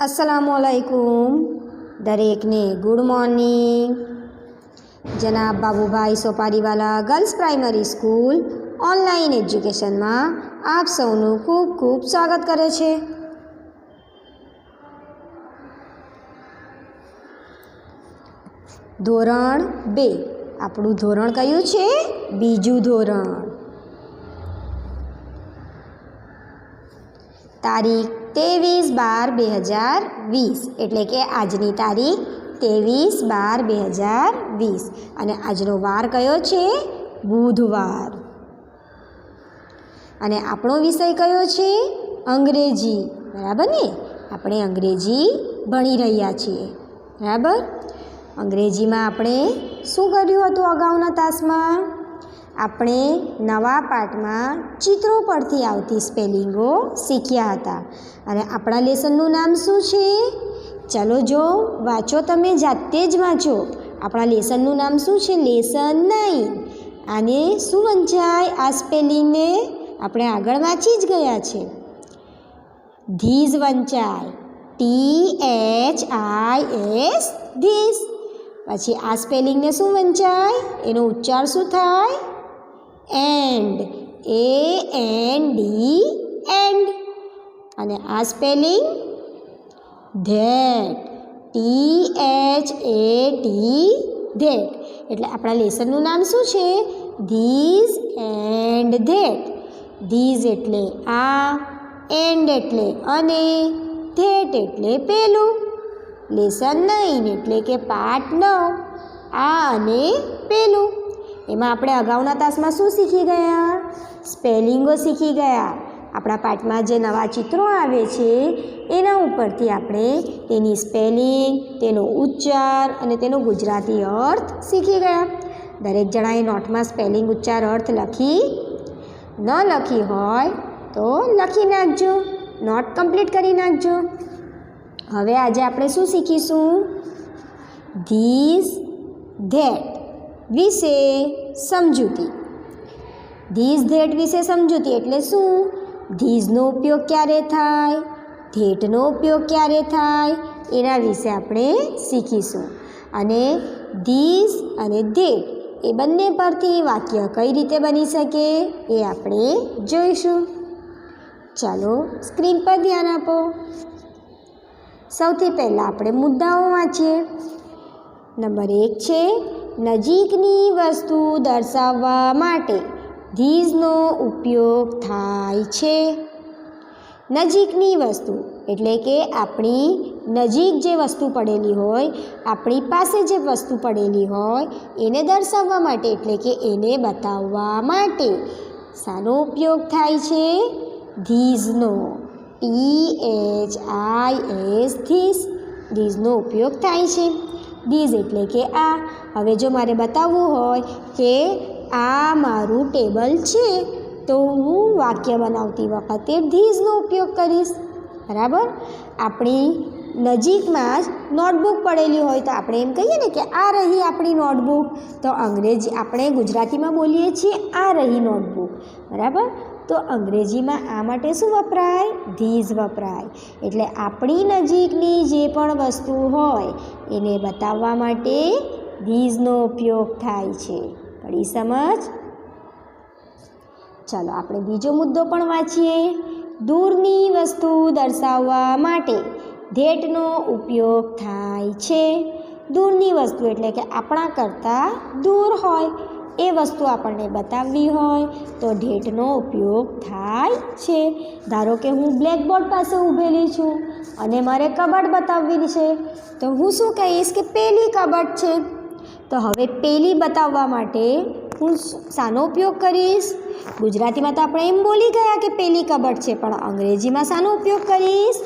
અસલામુ અલૈકુમ દરેકને good morning જનાબ Babubhai Sopariwala girls primary school online એજ્યુકેશનમાં આપ સૌનું ખૂબ ખૂબ સ્વાગત કરે છે. ધોરણ બે. આપણું ધોરણ કયું છે? બીજું ધોરણ. તારીખ ત્રેવીસ બાર બે હજાર વીસ. એટલે કે આજની તારીખ ત્રેવીસ બાર બે હજાર વીસ. અને આજનો વાર કયો છે? બુધવાર. અને આપણો વિષય કયો છે? અંગ્રેજી. બરાબર ને? આપણે અંગ્રેજી ભણી રહ્યા છીએ. બરાબર? અંગ્રેજીમાં આપણે શું કર્યું હતું અગાઉના તાસમાં? આપણે નવા પાઠમાં ચિત્રો પરથી આવતી સ્પેલિંગો શીખ્યા હતા. અને આપણા લેસનનું નામ શું છે? ચલો જો, વાંચો તમે, જાતે જ વાંચો. આપણા લેસનનું નામ શું છે? લેસન નાઇન આને શું વંચાય આ સ્પેલિંગને આપણે આગળ વાંચી જ ગયા છે. ધીઝ વંચાય. T H I S this પછી આ સ્પેલિંગને શું વંચાય? એનો ઉચ્ચાર શું થાય? And A N D and અને આ spelling that T H A T that એટલે આપણા લેસનનું નામ શું છે? ધીઝ એન્ડ ધેટ ધીઝ એટલે આ એન્ડ એટલે અને ધેટ એટલે પેલું. લેસન નાઇન એટલે કે પાર્ટ નવ. આ અને પેલું. એમાં આપણે અગાઉના તાસમાં શું શીખી ગયા? સ્પેલિંગો શીખી ગયા. આપણા પાઠમાં જે નવા ચિત્રો આવે છે, એના ઉપરથી આપણે તેની સ્પેલિંગ, તેનો ઉચ્ચાર અને તેનો ગુજરાતી અર્થ શીખી ગયા. દરેક જણાએ નોટમાં સ્પેલિંગ, ઉચ્ચાર, અર્થ લખી. ન લખી હોય તો લખી નાખજો. નોટ કમ્પ્લીટ કરી નાખજો. હવે આજે આપણે શું શીખીશું? This that. વિશે સમજૂતી. ધીસ ધેટ વિશે સમજૂતી એટલે શું? ધીઝનો ઉપયોગ ક્યારે થાય? ધેટનો ઉપયોગ ક્યારે થાય? એના વિશે આપણે શીખીશું. અને ધીસ અને ધેટ એ બંને પરથી વાક્ય કઈ રીતે બની શકે એ આપણે જોઈશું. ચાલો સ્ક્રીન પર ધ્યાન આપો. સૌથી પહેલાં આપણે મુદ્દાઓ વાંચીએ. નંબર એક છે નજીકની વસ્તુ દર્શાવવા માટે ધીઝનો ઉપયોગ થાય છે. નજીકની વસ્તુ એટલે કે આપણી નજીક જે વસ્તુ પડેલી હોય, આપણી પાસે જે વસ્તુ પડેલી હોય, એને દર્શાવવા માટે એટલે કે એને બતાવવા માટે શાનો ઉપયોગ થાય છે? ધીઝનો. P H I S this. ધીઝનો ઉપયોગ થાય છે. ધીઝ એટલે કે આ. હવે જો મારે બતાવવું હોય કે આ મારું ટેબલ છે, તો હું વાક્ય બનાવતી વખતે ધીઝનો ઉપયોગ કરીશ. બરાબર? આપણી નજીકમાં જ નોટબુક પડેલી હોય તો આપણે એમ કહીએ ને કે આ રહી આપણી નોટબુક તો અંગ્રેજી આપણે ગુજરાતીમાં બોલીએ છીએ આ રહી નોટબુક બરાબર? તો અંગ્રેજીમાં આ માટે શું વપરાય? ધીઝ વપરાય. એટલે આપણી નજીકની જે પણ વસ્તુ હોય, એને બતાવવા માટે ધીઝનો ઉપયોગ થાય છે. પડી સમજ? ચાલો, આપણે બીજો મુદ્દો પણ વાંચીએ. દૂરની વસ્તુ દર્શાવવા માટે ધેટનો ઉપયોગ થાય છે. દૂરની વસ્તુ એટલે કે આપણા કરતાં દૂર હોય. એ વસ્તુ આપણને બતાવવી હોય તો ઢેટનો ઉપયોગ થાય છે. ધારો કે હું બ્લેકબોર્ડ પાસે ઊભેલી છું અને મારે કબાટ બતાવવી છે, તો હું શું કહીશ કે પેલી કબાટ છે? તો હવે પેલી બતાવવા માટે હું શાનો ઉપયોગ કરીશ? ગુજરાતીમાં તો આપણે એમ બોલી ગયા કે પેલી કબટ છે, પણ અંગ્રેજીમાં શાનો ઉપયોગ કરીશ?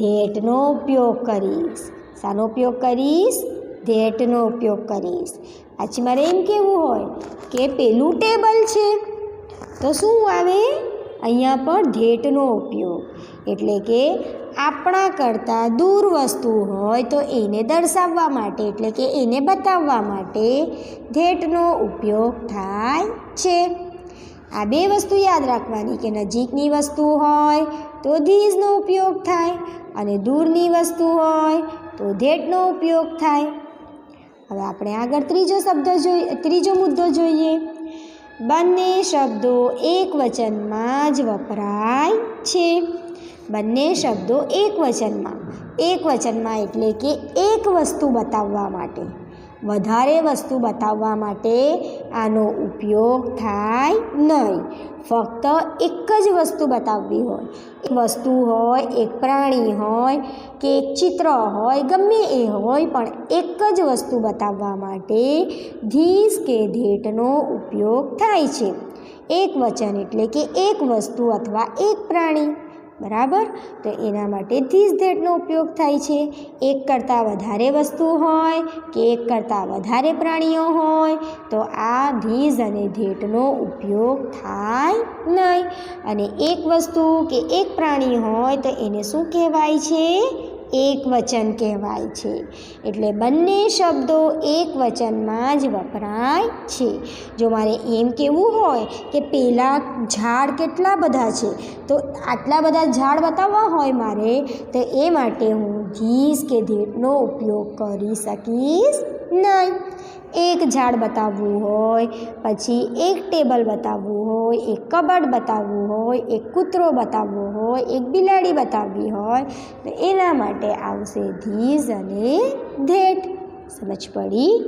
ધેટનો ઉપયોગ કરીશ. શાનો ઉપયોગ કરીશ? ધેટનો ઉપયોગ કરીશ. પછી મારે એમ કહેવું હોય કે પેલું ટેબલ છે, તો શું આવે? અહીંયા પણ ધેટનો ઉપયોગ. એટલે કે આપણા કરતાં દૂર વસ્તુ હોય તો એને દર્શાવવા માટે, એટલે કે એને બતાવવા માટે ધેટનો ઉપયોગ થાય છે. આ બે વસ્તુ યાદ રાખવાની કે નજીકની વસ્તુ હોય તો ધીઝનો ઉપયોગ થાય અને દૂરની વસ્તુ હોય તો ધેટનો ઉપયોગ થાય. હવે આપણે આગળ ત્રીજો શબ્દ જોઈ, ત્રીજો મુદ્દો જોઈએ. બંને શબ્દો એક વચનમાં જ વપરાય છે. બંને શબ્દો એક વચનમાં. એક વચનમાં એટલે કે એક વસ્તુ બતાવવા માટે. વધારે વસ્તુ બતાવવા માટે આનો ઉપયોગ થાય નહીં. ફક્ત એક જ વસ્તુ બતાવવી હોય. એક વસ્તુ હોય, એક પ્રાણી હોય કે એક ચિત્ર હોય, ગમે એ હોય, પણ એક જ વસ્તુ બતાવવા માટે ધીસ કે ધેટનો ઉપયોગ થાય છે. એક વચન એટલે કે એક વસ્તુ અથવા એક પ્રાણી. બરાબર? તો એના માટે ધીસ ધેટનો ઉપયોગ થાય છે. એક કરતાં વધારે વસ્તુ હોય કે એક કરતાં વધારે પ્રાણીઓ હોય, તો આ ધીઝ અને ધેટનો ઉપયોગ થાય નહીં. અને એક વસ્તુ કે એક પ્રાણી હોય તો એને શું કહેવાય છે? એક વચન કહેવાય છે. એટલે બંને શબ્દો એક વચનમાં જ વપરાય છે. જો મારે એમ કહેવું હોય કે પેલા ઝાડ કેટલા બધા છે, તો આટલા બધા ઝાડ બતાવવા હોય મારે, તો એ માટે હું ધીસ કે ધીટનો ઉપયોગ કરી શકીશ. નહીં. એક ઝાડ બતાવવું હોય, પછી એક ટેબલ બતાવવું હોય, એક કબડ બતાવવું હોય, એક કૂતરો બતાવવો હોય, એક બિલાડી બતાવવી હોય, તો એના માટે આવશે ધીઝ અને ધેટ. સમજ પડી?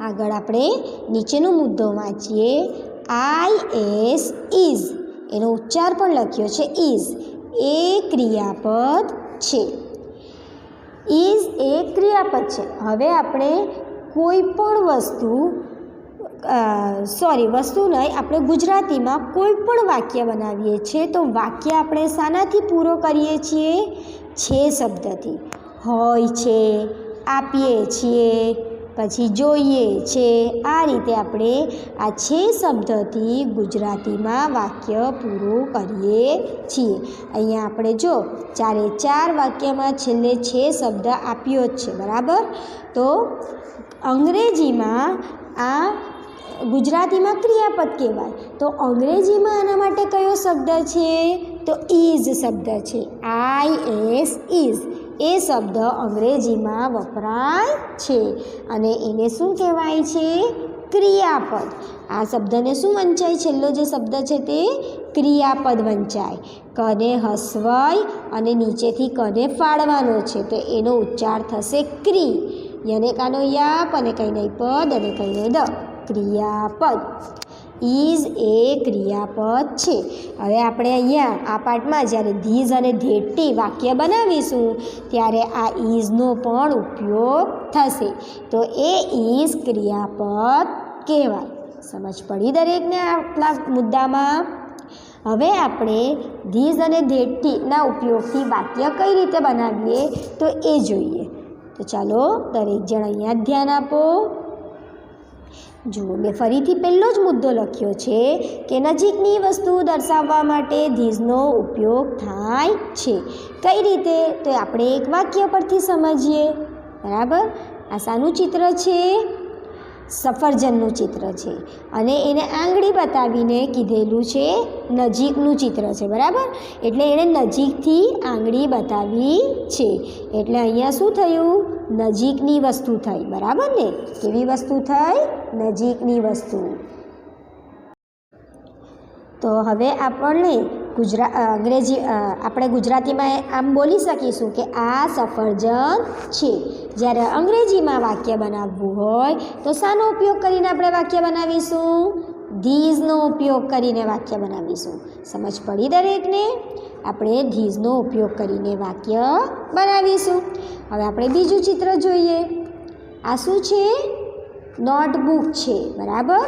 આગળ આપણે નીચેનો મુદ્દો વાંચીએ. આઈ એસ ઇઝ એનો ઉચ્ચાર પણ લખ્યો છે ઇઝ એ ક્રિયાપદ છે. ઇઝ એ ક્રિયાપદ છે. હવે આપણે કોઈ પણ વસ્તુ સોરી, વસ્તુ નહીં, આપણે ગુજરાતીમાં કોઈ પણ વાક્ય બનાવીએ છીએ તો વાક્ય આપણે શાનાથી પૂરો કરીએ છીએ? છે શબ્દથી. હોય છે, આપીએ છીએ પછી જોઈએ છે, આ રીતે આપણે આ છે શબ્દથી ગુજરાતીમાં વાક્ય પૂરું કરીએ છીએ. અહીંયા આપણે જો ચારે ચાર વાક્યમાં છેલ્લે છે શબ્દ આપ્યો જ છે, બરાબર? તો અંગ્રેજીમાં આ ગુજરાતીમાં ક્રિયાપદ કહેવાય. તો અંગ્રેજીમાં આના માટે કયો શબ્દ છે? તો ઇઝ શબ્દ છે. આઈ એસ ઇઝ એ શબ્દ અંગ્રેજીમાં વપરાય છે અને એને શું કહેવાય છે? ક્રિયાપદ. આ શબ્દને શું વંચાય? છેલ્લો જે શબ્દ છે તે ક્રિયાપદ વંચાય. કને હસવાય અને નીચેથી કને ફાળવાનો છે. તો એનો ઉચ્ચાર થશે ક્રી. યને કાનો યાપ અને કંઈ નહીં પદ અને કંઈ નહીં દ. ક્રિયાપદ. ઇઝ એ ક્રિયાપદ છે. હવે આપણે અહીંયા આ પાઠમાં જ્યારે ધીઝ અને ધેટી વાક્ય બનાવીશું, ત્યારે આ ઇઝનો પણ ઉપયોગ થશે. તો એ ઇઝ ક્રિયાપદ કહેવાય. સમજ પડી દરેકને આટલા મુદ્દામાં? હવે આપણે ધીઝ અને ધેટીના ઉપયોગથી વાક્ય કઈ રીતે બનાવીએ તો એ જોઈએ. તો ચાલો દરેક જણ અહીંયા ધ્યાન આપો. જુઓ, મેં ફરીથી પહેલો જ મુદ્દો લખ્યો છે કે નજીકની વસ્તુ દર્શાવવા માટે ધીઝનો ઉપયોગ થાય છે. કઈ રીતે? તો આપણે એક વાક્ય પરથી સમજીએ. બરાબર? આ શાનું ચિત્ર છે સફરજનનું ચિત્ર છે. અને એને આંગળી બતાવીને કીધેલું છે, નજીકનું ચિત્ર છે, બરાબર? એટલે એણે નજીકથી આંગળી બતાવી છે. એટલે અહીંયા શું થયું? નજીકની વસ્તુ થઈ, બરાબર ને? કેવી વસ્તુ થઈ? નજીકની વસ્તુ. તો હવે આપણને ગુજરા અંગ્રેજી આપણે ગુજરાતીમાં આમ બોલી શકીશું કે આ સફરજન છે. જ્યારે અંગ્રેજીમાં વાક્ય બનાવવું હોય, તો શાનો ઉપયોગ કરીને આપણે વાક્ય બનાવીશું? ધીઝનો ઉપયોગ કરીને વાક્ય બનાવીશું. સમજ પડી દરેકને? આપણે ધીઝનો ઉપયોગ કરીને વાક્ય બનાવીશું. હવે આપણે બીજું ચિત્ર જોઈએ. આ શું છે? નોટબુક છે, બરાબર?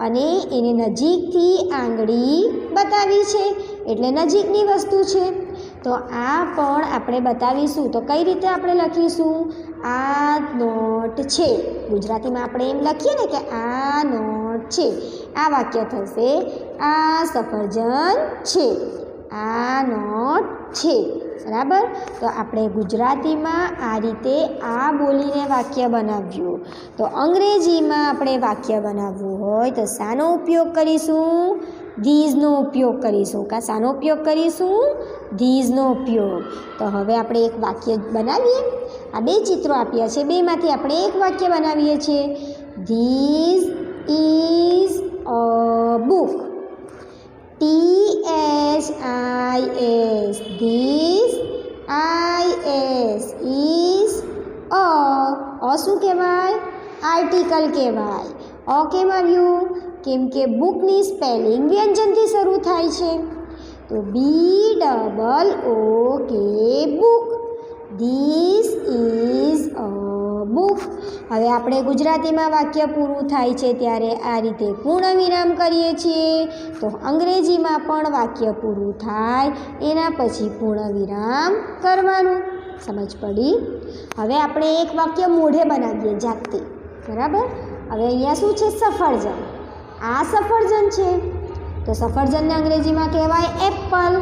અને એને નજીકથી આંગળી બતાવી છે. એટલે નજીકની વસ્તુ છે. તો આ પણ આપણે બતાવીશું. તો કઈ રીતે આપણે લખીશું? આ નોટ છે. ગુજરાતીમાં આપણે એમ લખીએ ને કે આ નોટ છે. આ વાક્ય થશે, આ સફરજન છે. આ નોટ છે. બરાબર? તો આપણે ગુજરાતીમાં આ રીતે આ બોલીને વાક્ય બનાવ્યું. તો અંગ્રેજીમાં આપણે વાક્ય બનાવવું હોય તો શાનો ઉપયોગ કરીશું? ધીઝનો ઉપયોગ કરીશું. કાંસાનો ઉપયોગ કરીશું? ધીઝનો ઉપયોગ. તો હવે આપણે એક વાક્ય બનાવીએ. આ બે ચિત્રો આપ્યા છે. બેમાંથી આપણે એક વાક્ય બનાવીએ છીએ. This is a book T H I S this I S is a શું કહેવાય? આર્ટિકલ કહેવાય. અ કેમ આવ્યું? કેમ કે બુકની સ્પેલિંગ વ્યંજનથી શરૂ થાય છે. તો B double O K book this is a book હવે આપણે ગુજરાતીમાં વાક્ય પૂરું થાય છે ત્યારે આ રીતે પૂર્ણ વિરામ કરીએ છીએ. તો અંગ્રેજીમાં પણ વાક્ય પૂરું થાય, એના પછી પૂર્ણ વિરામ કરવાનું. સમજ પડી? હવે આપણે એક વાક્ય મોઢે બનાવીએ જાતે. બરાબર? હવે અહીંયા શું છે? સફરજન. આ સફરજન છે. તો સફરજનને અંગ્રેજીમાં કહેવાય એપલ.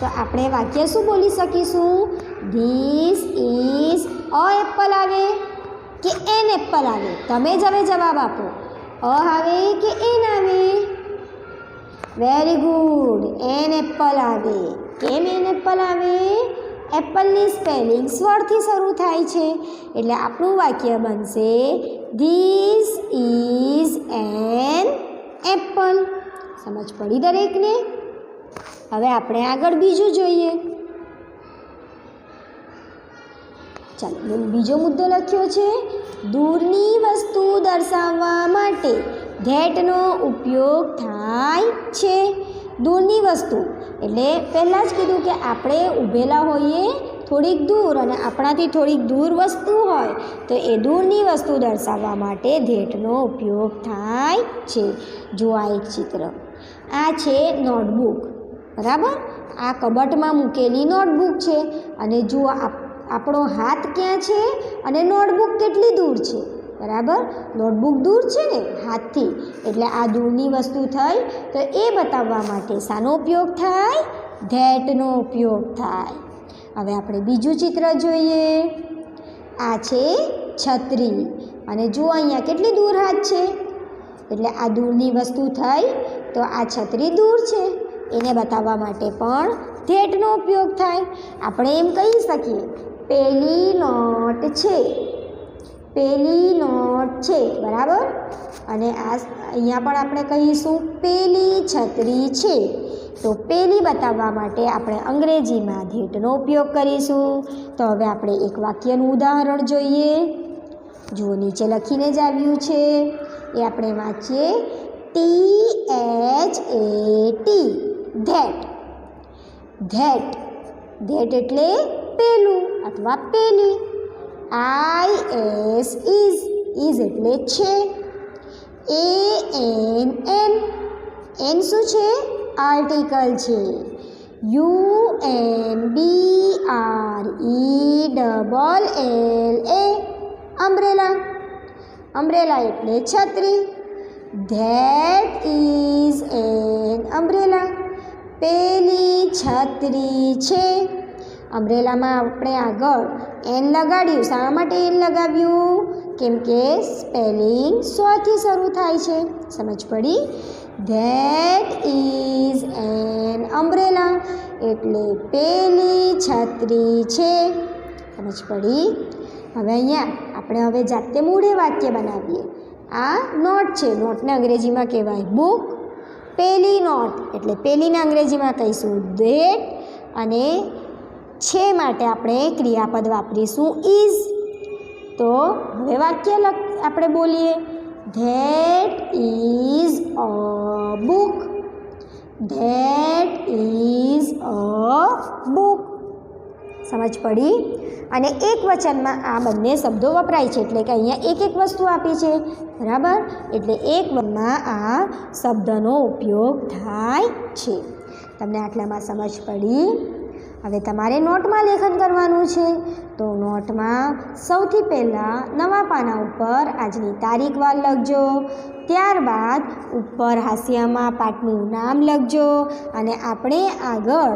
તો આપણે વાક્ય શું બોલી શકીશું? ધીસ ઇઝ અ એપલ આવે કે એન એપલ આવે? તમે જ હવે જવાબ આપો. અ આવે કે એન આવે? વેરી ગુડ એન એપલ આવે. કેમ એન એપલ આવે? એપલની સ્પેલિંગ સ્વરથી શરૂ થાય છે. એટલે આપણું વાક્ય બનશે ધીસ ઇઝ એન એપલ સમજ પડી દરેકને? હવે આપણે આગળ બીજું જોઈએ. ચાલો બીજો મુદ્દો લખ્યો છે, દૂરની વસ્તુ દર્શાવવા માટે ધેટનો ઉપયોગ થાય છે. દૂરની વસ્તુ, એટલે પહેલાં જ કીધું કે આપણે ઊભેલા હોઈએ થોડીક દૂર અને આપણાથી થોડીક દૂર વસ્તુ હોય, તો એ દૂરની વસ્તુ દર્શાવવા માટે ધેટનો ઉપયોગ થાય છે. જો આ એક ચિત્ર. આ છે નોટબુક. બરાબર? આ કબટમાં મૂકેલી નોટબુક છે. અને આપ, આપણો હાથ ક્યાં છે અને નોટબુક કેટલી દૂર છે. બરાબર? નોટબુક દૂર છે ને, હાથથી. એટલે આ દૂરની વસ્તુ થઈ, તો એ બતાવવા માટે શાનો ઉપયોગ થાય? ધેટનો ઉપયોગ થાય. હવે આપણે બીજું ચિત્ર જોઈએ. આ છે છત્રી. અને જુઓ અહીંયા કેટલી દૂર હાથ છે. એટલે આ દૂરની વસ્તુ થઈ તો આ છત્રી દૂર છે. એને બતાવવા માટે પણ ધેટનો ઉપયોગ થાય. આપણે એમ કહી શકીએ, પેલી નોટ છે. પેલી નોટ છે. બરાબર? અને આ અહીંયા પણ આપણે કહીશું, પેલી છત્રી છે. તો પેલી બતાવવા માટે આપણે અંગ્રેજીમાં ધેટનો ઉપયોગ કરીશું. તો હવે આપણે એક વાક્યનું ઉદાહરણ જોઈએ. જુઓ, નીચે લખીને જ આવ્યું છે. એ આપણે વાંચીએ. T H A T that. That. That એટલે પેલું અથવા પેલી. આઈ એસ ઇઝ ઇઝ એટલે છે. એ એન એન એન શું છે? આર્ટિકલ છે. U N B R E double L A umbrella umbrella એટલે છત્રી. ધેટ ઇઝ એન અમ્બ્રેલા પેલી છત્રી છે. અમ્બ્રેલામાં આપણે આગળ એન લગાડ્યું. શા માટે એન લગાવ્યું? કેમ કે સ્પેલિંગ સ્વથી શરૂ થાય છે. સમજ પડી? ધેટ ઇઝ એન અમ્બ્રેલા એટલે પેલી છત્રી છે. સમજ પડી? હવે અહીંયા આપણે હવે જાતે મૂળે વાક્ય બનાવીએ. આ નોટ છે. નોટને અંગ્રેજીમાં કહેવાય બુક પેલી નોટ. એટલે પેલીને અંગ્રેજીમાં કહીશું ધેટ અને છે માટે આપણે ક્રિયાપદ વાપરીશું ઇઝ તો હવે વાક્ય લખ, આપણે બોલીએ. That is a book that is a book સમજ પડી? અને એક વચનમાં આ બંને શબ્દો વપરાય છે, એટલે કે અહીંયા એક એક વસ્તુ આપી છે. બરાબર? એટલે એક વનમાં આ શબ્દનો ઉપયોગ થાય છે. તમને આટલામાં સમજ પડી? હવે તમારે નોટમાં લેખન કરવાનું છે. તો નોટમાં સૌથી પહેલાં નવા પાના ઉપર આજની તારીખ વાર લખજો. ત્યારબાદ ઉપર હાસ્યમાં પાઠનું નામ લખજો. અને આપણે આગળ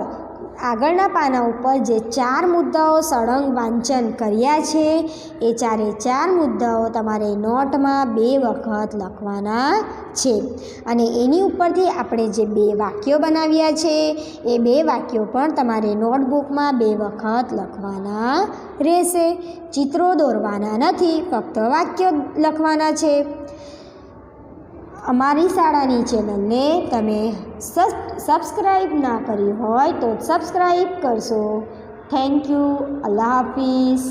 આગળના પાના ઉપર જે ચાર મુદ્દાઓ સળંગ વાંચન કર્યા છે, એ ચારે ચાર મુદ્દાઓ તમારે નોટમાં બે વખત લખવાના છે. અને એની ઉપરથી આપણે જે બે વાક્યો બનાવ્યા છે, એ બે વાક્યો પણ તમારે નોટબુકમાં બે વખત લખવાના રહેશે. ચિત્રો દોરવાના નથી, ફક્ત વાક્યો લખવાના છે. અમારી શાળાની ચેનલને તમે સબસ્ક્રાઈબ ના કરી હોય તો સબસ્ક્રાઈબ કરશો. Thank you Allah Hafiz